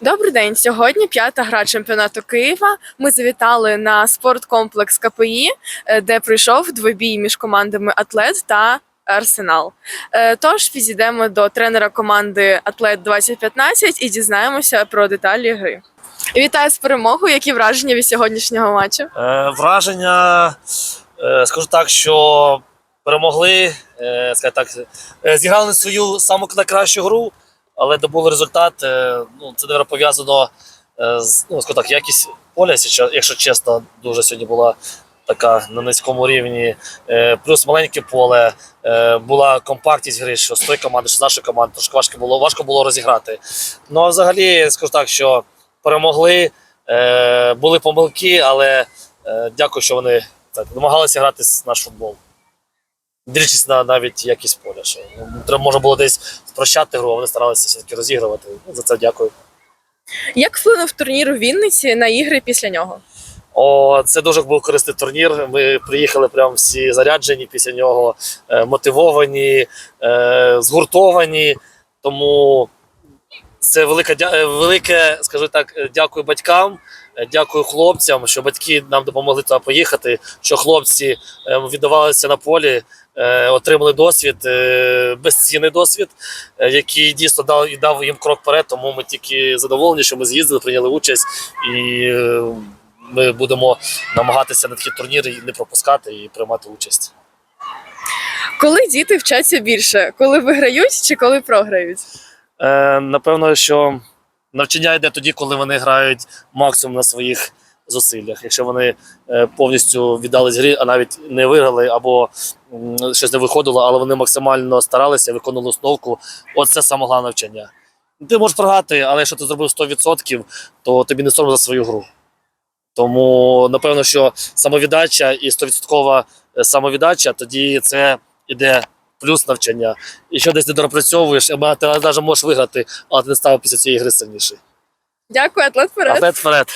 Добрий день. Сьогодні п'ята гра чемпіонату Києва. Ми завітали на спорткомплекс КПІ, е, де пройшов двобій між командами Атлет та Арсенал. Е, Тож підійдемо до тренера команди Атлет 2015 і дізнаємося про деталі гри. Вітаю з перемогою. Які враження від сьогоднішнього матчу? Е, враження, е, скажу так, що перемогли, так, зіграли свою саму найкращу гру, але добули результат. е, ну, це, мабуть, пов'язано е, з ну, скажу так, якість поля, якщо чесно, дуже сьогодні була така на низькому рівні. Е, плюс маленьке поле, була компактність гри, що з тої команди, що з нашої команди, трошки важко було, важко було розіграти. Ну а взагалі, скажу так, що перемогли, були помилки, але Дякую, що вони так намагалися грати с- наш футбол. Дивлячись на навіть якість поля. Що, ну, треба можна було десь спрощати гру, а вони старалися все-таки розігрувати. Ну, за це дякую. Як вплинув турнір у Вінниці на ігри після нього? О, це дуже був корисний турнір. Ми приїхали прямо всі заряджені після нього, е, мотивовані, е, згуртовані. Тому це велике, велике, скажу так, е, дякую батькам, дякую хлопцям, що батьки нам допомогли туди поїхати, що хлопці е, віддавалися на полі, е, отримали досвід, е, безцінний досвід, який дійсно дав і дав їм крок вперед. Тому ми тільки задоволені, що ми з'їздили, прийняли участь і. ми будемо намагатися на такі турніри не пропускати і приймати участь. Коли діти вчаться більше? Коли виграють чи коли програють? Е, напевно, що навчання йде тоді, коли вони грають максимум на своїх зусиллях. Якщо вони е, повністю віддались грі, а навіть не виграли або щось не виходило, але вони максимально старалися, виконували основку. От це саме головне навчання. Ти можеш програти, але якщо ти зробив 100%, то тобі не соромно за свою гру. Тому, напевно, що самовіддача і 100% самовіддача, тоді це іде плюс навчання. І ще десь не допрацьовуєш, а ти навіть можеш виграти, але ти не став після цієї гри сильніший. Дякую, атлет вперед. Атлет вперед.